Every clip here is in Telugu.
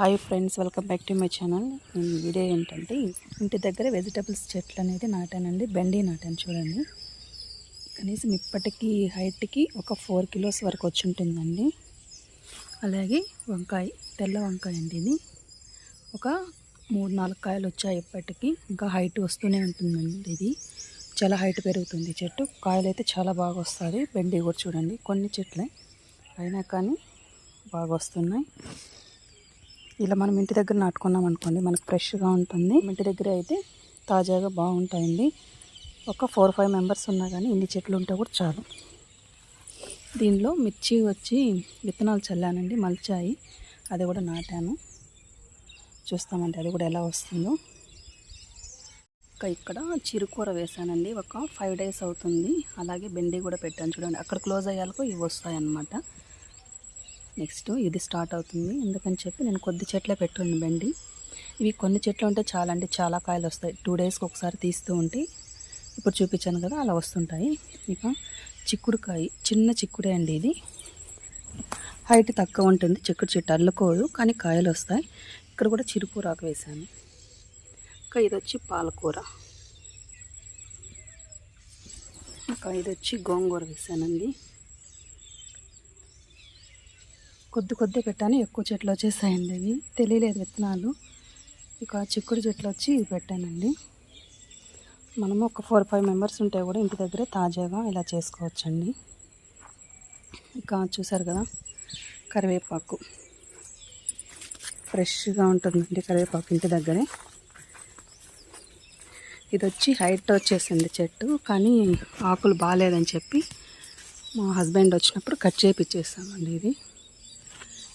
Hi friends welcome back to my channel నేను వీడియో ఏంటంటే ఇంటి దగ్గర వెజిటబుల్స్ చెట్లు అనేది నాటానండి. బెండి నాటాను చూడండి. కనీసం ఇప్పటికీ హైట్కి ఒక ఫోర్ కిలోస్ వరకు వచ్చి ఉంటుందండి. అలాగే వంకాయ తెల్ల వంకాయ అండి ఇది. ఒక మూడు నాలుగు కాయలు వచ్చాయి ఇప్పటికీ. ఇంకా హైట్ వస్తూనే ఉంటుందండి ఇది. చాలా హైట్ పెరుగుతుంది చెట్టు. కాయలు అయితే చాలా బాగా వస్తుంది బెండి కూడా చూడండి. కొన్ని చెట్లే. అయినా కానీ బాగా వస్తున్నాయి. ఇలా మనం ఇంటి దగ్గర నాటుకున్నాం అనుకోండి మనకు ఫ్రెష్గా ఉంటుంది. ఇంటి దగ్గర అయితే తాజాగా బాగుంటాయండి. ఒక ఫోర్ ఫైవ్ మెంబర్స్ ఉన్నా కానీ ఇన్ని చెట్లు ఉంటే కూడా చాలు. దీనిలో మిర్చి వచ్చి విత్తనాలు చల్లానండి మలిచాయి. అది కూడా నాటాను. చూస్తామండి అది కూడా ఎలా వస్తుందో. ఇంకా ఇక్కడ చిరుకూర వేసానండి. ఒక ఫైవ్ డేస్ అవుతుంది. అలాగే బెండి కూడా పెట్టాను చూడండి. అక్కడ క్లోజ్ అయ్యాలకు ఇవి వస్తాయి అన్నమాట నెక్స్ట్ ఇది స్టార్ట్ అవుతుంది. ఎందుకని చెప్పి నేను కొద్ది చెట్లే పెట్టుకుని బండి. ఇవి కొన్ని చెట్లు ఉంటే చాలా అంటే చాలా కాయలు వస్తాయి. టూ డేస్కి ఒకసారి తీస్తూ ఉంటే ఇప్పుడు చూపించాను కదా అలా వస్తుంటాయి. ఇక చిక్కుడుకాయ చిన్న చిక్కుడే అండి ఇది. హైట్ తక్కువ ఉంటుంది చిక్కుడు చెట్టు అల్లుకోదు కానీ కాయలు వస్తాయి. ఇక్కడ కూడా చిరుకూరాకు వేశాను. ఇంకా ఇది వచ్చి పాలకూర. ఇంకా ఇది వచ్చి గోంగూర వేసానండి కొద్ది కొద్ది పెట్టాను. ఎక్కువ చెట్లు వచ్చేసాయండి ఇవి. తెలియలేదు విత్తనాలు. ఇక చిక్కుడు చెట్లు వచ్చి ఇవి పెట్టానండి. మనము ఒక ఫోర్ ఫైవ్ మెంబర్స్ ఉంటే కూడా ఇంటి దగ్గరే తాజాగా ఇలా చేసుకోవచ్చండి. ఇక చూసారు కదా కరివేపాకు. ఫ్రెష్గా ఉంటుందండి కరివేపాకు ఇంటి దగ్గరే. ఇది వచ్చి హైట్ వచ్చేసింది చెట్టు కానీ ఆకులు బాగాలేదని చెప్పి మా హస్బెండ్ వచ్చినప్పుడు కట్ చేపిచ్చేసామండి ఇది.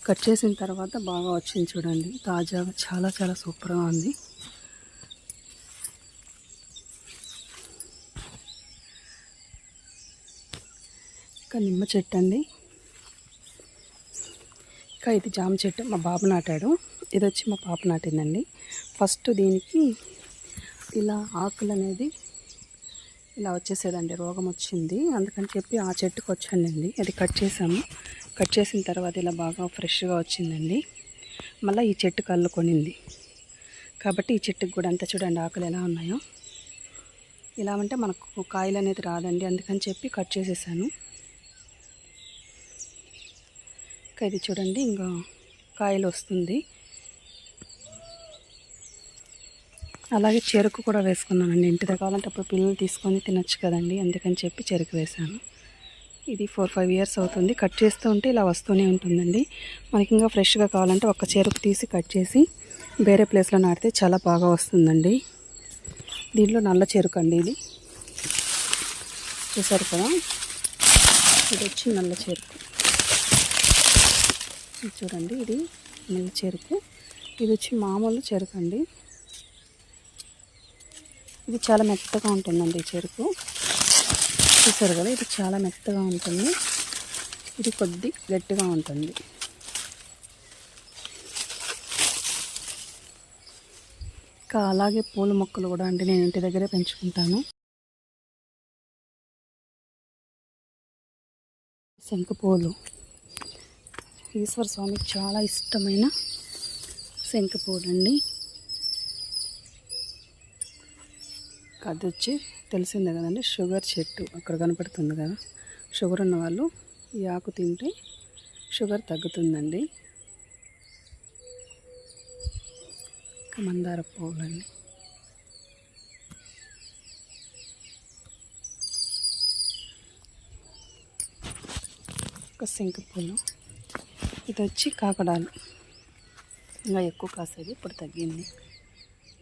కట్ చేసిన తర్వాత బాగా వచ్చింది చూడండి. తాజాగా చాలా చాలా సూపర్గా ఉంది. ఇంకా నిమ్మ చెట్టు అండి. ఇంకా ఇది జామ చెట్టు మా బాబు నాటాడు. ఇది వచ్చి మా పాప నాటిందండి. ఫస్ట్ దీనికి ఇలా ఆకులు అనేది ఇలా వచ్చేసేదండి. రోగం వచ్చింది. అందుకని చెప్పి ఆ చెట్టుకు వచ్చానండి. అది కట్ చేసాము కట్ చేసిన తర్వాత ఇలా బాగా ఫ్రెష్గా వచ్చిందండి. మళ్ళీ ఈ చెట్టు కళ్ళు అల్లుకొనింది కాబట్టి ఈ చెట్టుకు కూడా అంతా చూడండి ఆకులు ఎలా ఉన్నాయో. ఇలా అంటే మనకు కాయలు అనేది రాదండి. అందుకని చెప్పి కట్ చేసేసాను. ఇంకా ఇది చూడండి ఇంకా కాయలు వస్తుంది. అలాగే చెరుకు కూడా వేసుకున్నానండి. ఇంటి దగ్గర కావాలంటే అప్పుడు పిల్లలు తీసుకొని తినచ్చు కదండి. అందుకని చెప్పి చెరుకు వేసాను. ఇది ఫోర్ ఫైవ్ ఇయర్స్ అవుతుంది. కట్ చేస్తూ ఉంటే ఇలా వస్తూనే ఉంటుందండి. మనకి ఇంకా ఫ్రెష్గా కావాలంటే ఒక్క చెరుకు తీసి కట్ చేసి వేరే ప్లేస్లో నాటితే చాలా బాగా వస్తుందండి. దీంట్లో నల్ల చెరుకు అండి ఇది. చూసారు కదా? ఇది వచ్చి నల్ల చెరుకు. చూడండి ఇది నల్ల చెరుకు. ఇది వచ్చి మామూలు చెరుకు అండి ఇది చాలా మెత్తగా ఉంటుందండి ఈ చెరుకు. చూసారు కదా ఇది చాలా మెత్తగా ఉంటుంది. ఇది కొద్ది గట్టిగా ఉంటుంది. ఇంకా అలాగే పూల మొక్కలు కూడా అంటే నేను ఇంటి దగ్గరే పెంచుకుంటాను. శంఖపూలు ఈశ్వర స్వామికి చాలా ఇష్టమైన శంఖపూలు అండి అది వచ్చి తెలిసిందే కదండి షుగర్ చెట్టు అక్కడ కనపడుతుంది కదా. షుగర్ ఉన్న వాళ్ళు ఈ ఆకు తింటే షుగర్ తగ్గుతుందండి. మందార పువ్వులండి. ఒక సింక పూలు. ఇది వచ్చి కాకడాలు. ఇంకా ఎక్కువ కాసేది ఇప్పుడు తగ్గింది.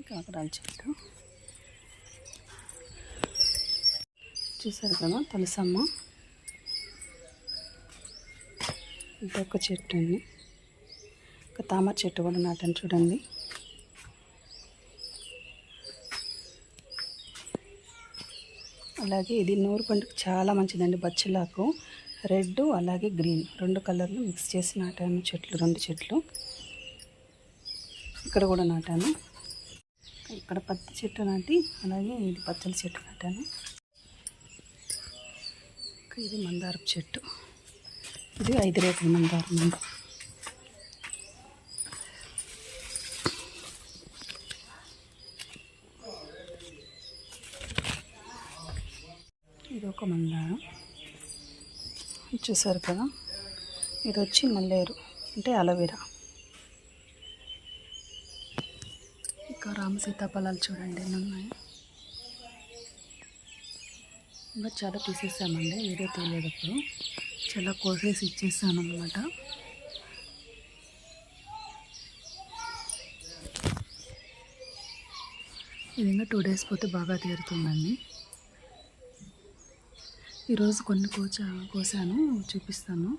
కాకడాల చెట్టు. చూసారు కదా తులసమ్మ ఇంకొక చెట్టు అండి. ఒక తామర చెట్టు కూడా నాటాను చూడండి. అలాగే ఇది నూరు పండుగ చాలా మంచిదండి బచ్చలాకు. రెడ్ అలాగే గ్రీన్. రెండు కలర్లు మిక్స్ చేసి నాటాను చెట్లు రెండు చెట్లు. ఇక్కడ కూడా నాటాను. ఇక్కడ పత్తి చెట్టు నాటి అలాగే ఇది పచ్చల చెట్టు నాటాను. మొక్క ఇది మందారపు చెట్టు. ఇది ఐదు రేపు మందారం అండి. ఇది ఒక మందారం. చూసారు కదా? ఇది వచ్చి మల్లేరు అంటే అలవేరా. ఇంకా రామసీతా ఫలాలు చూడండి ఎన్ని ఉన్నాయి. ఇంకా చాలా తీసేసామండి. ఏదో తీయలేదు ఇప్పుడు చాలా కోసేసి ఇచ్చేసాను అనమాట విధంగా టూ డేస్ పోతే బాగా తీరుతుందండి. ఈరోజు కొన్ని కోచా కోసాను చూపిస్తాను.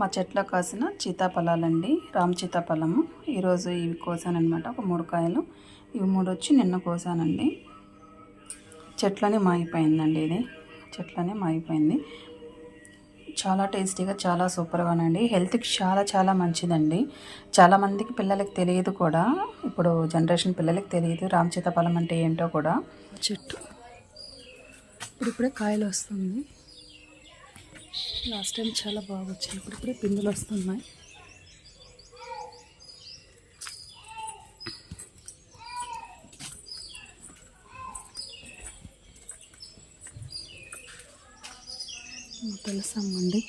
మా చెట్లో కాసిన సీతాఫలాలండి రామ సీతాఫలము ఈరోజు ఇవి కోసానమాట ఒక మూడు కాయలు. ఇవి మూడు వచ్చి నిన్న కోసానండి. చెట్లనే మాగిపోయిందండి ఇది. చెట్లనే మాగిపోయింది చాలా టేస్టీగా చాలా సూపర్గానండి. హెల్త్కి చాలా చాలా మంచిదండి. చాలామందికి పిల్లలకి తెలియదు కూడా. ఇప్పుడు జనరేషన్ పిల్లలకి తెలియదు. రామ సీతాఫలం అంటే ఏంటో కూడా. చెట్టు. ఇప్పుడిప్పుడే కాయలు వస్తుంది లాస్ట్ టైం చాలా బాగా వచ్చాయి ఇప్పుడు ఇప్పుడే పిందులు వస్తున్నాయి. తులసమ్మండి.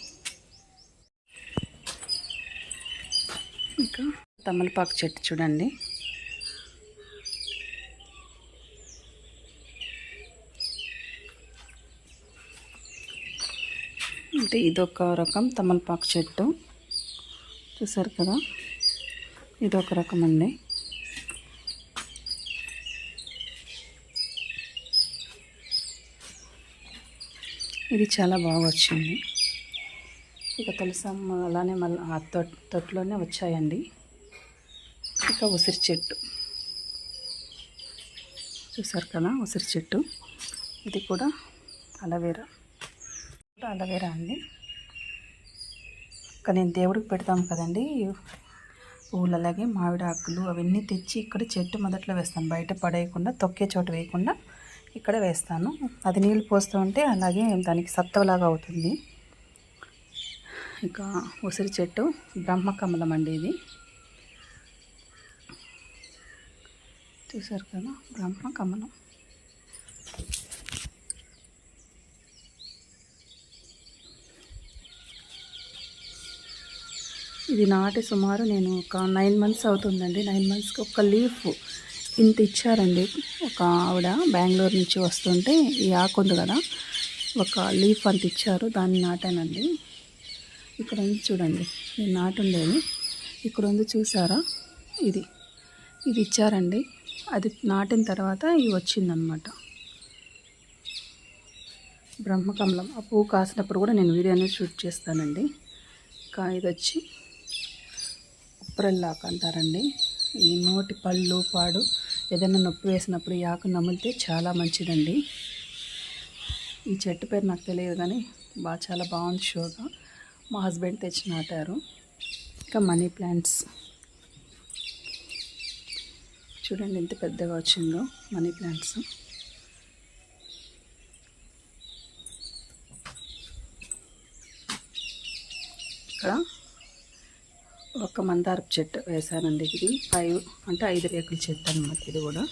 ఇంకా తమలపాకు చెట్టు చూడండి. అంటే ఇదొక రకం తమలపాకు చెట్టు. చూసారు కదా? ఇదొక రకం అండి. ఇది చాలా బాగా వచ్చింది. ఇక తులసమ్మ అలానే మళ్ళీ ఆ తొట్ తొట్టులోనే వచ్చాయండి. ఇక ఉసిరి చెట్టు. చూసారు కదా ఉసిరి చెట్టు. ఇది కూడా అలవేరా. కూడా అలవేరా అండి. ఇక్కడ నేను దేవుడికి పెడతాం కదండి. పూలు అలాగే మామిడి ఆకులు అవన్నీ తెచ్చి ఇక్కడ చెట్టు మొదట్లో వేస్తాను. బయట పడేయకుండా తొక్కే చోట వేయకుండా ఇక్కడ వేస్తాను. అది నీళ్ళు పోస్తూ ఉంటే అలాగే దానికి సత్తవలాగా అవుతుంది. ఇంకా ఉసిరి చెట్టు బ్రహ్మకమలం అండి ఇది. చూసారు కదా బ్రహ్మకమలం. ఇది నాటి సుమారు నేను ఒక నైన్ మంత్స్ అవుతుందండి. నైన్ మంత్స్కి ఒక లీఫ్ ఇంత ఇచ్చారండి. ఒక ఆవిడ బెంగళూరు నుంచి వస్తుంటే ఈ ఆకు ఉంది కదా ఒక లీఫ్ అంత ఇచ్చారు దాన్ని నాటానండి. ఇక్కడ ఉంది చూడండి నేను నాటుండేది. ఇక్కడ ఉంది చూసారా? ఇది. ఇది ఇచ్చారండి. అది నాటిన తర్వాత ఇవి వచ్చిందనమాట బ్రహ్మకమలం. ఆ పువ్వు కాసినప్పుడు కూడా నేను వీడియో అనేది షూట్ చేస్తానండి. ఇంకా ఇది వచ్చి ఉప్పరల్లాకు అంటారండి. ఈ నోటి పళ్ళు పాడు ఏదైనా నొప్పి వేసినప్పుడు ఈ ఆకు నమిలితే చాలా మంచిదండి. ఈ చెట్టు పేరు నాకు తెలియదు కానీ బాగా చాలా బాగుంది షోగా మా హస్బెండ్ తెచ్చి నాటారు ఇంకా మనీ ప్లాంట్స్. చూడండి ఎంత పెద్దగా వచ్చిందో మనీ ప్లాంట్స్. ఇక్కడ ఒక మందారపు చెట్టు వేసానండి ఇది. ఫైవ్ అంటే ఐదు రేకుల చెట్టు అనమాట ఇది కూడా.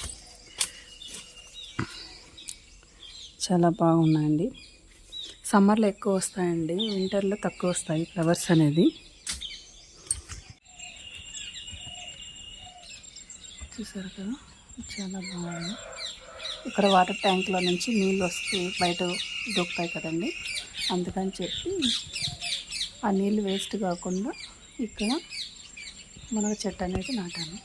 చాలా బాగున్నాయండి. సమ్మర్లో ఎక్కువ వస్తాయండి. వింటర్లో తక్కువ వస్తాయి ఫ్లవర్స్ అనేది. చూసారు కదా? చాలా బాగుంది. ఇక్కడ వాటర్ ట్యాంక్లో నుంచి నీళ్ళు వస్తే బయట దొక్కుతాయి కదండి. అందుకని చెప్పి ఆ నీళ్ళు వేస్ట్ కాకుండా ఇక్కడ మునగ చెట్టు అనేది నాటాను.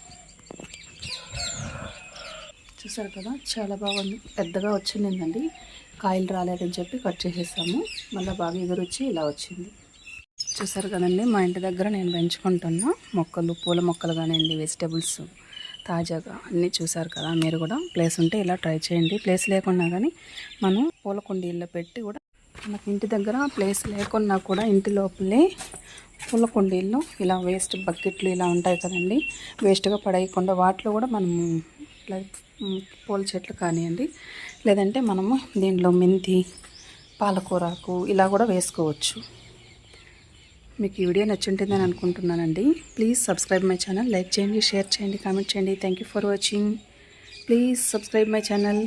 చూసారు కదా చాలా బాగుంది పెద్దగా వచ్చిందండి. కాయలు రాలేదని చెప్పి కట్ చేసేసాము. మళ్ళీ బాగా ఎగురొచ్చి ఇలా వచ్చింది. చూసారు కదండి మా ఇంటి దగ్గర నేను పెంచుకుంటున్న మొక్కలు పూల మొక్కలు కానివ్వండి వెజిటేబుల్స్ తాజాగా అన్నీ చూసారు కదా మీరు కూడా ప్లేస్ ఉంటే ఇలా ట్రై చేయండి. ప్లేస్ లేకున్నా కానీ మనం పూల కుండీల్లో పెట్టి కూడా మనకి ఇంటి దగ్గర ప్లేస్ లేకున్నా కూడా ఇంటి లోపలే పూల కుండీల్లో ఇలా వేస్ట్ బకెట్లు ఇలా ఉంటాయి కదండి. వేస్ట్గా పడేయకుండా వాటిలో కూడా మనము ఇట్లా పూల చెట్లు కానివ్వండి లేదంటే మనము దీంట్లో మెంతి పాలకూరకు ఇలా కూడా వేసుకోవచ్చు. మీకు ఈ వీడియో నచ్చుంటుందని అనుకుంటున్నానండి. Please subscribe my channel like చేయండి షేర్ చేయండి కామెంట్ చేయండి. Thank you for watching please subscribe my channel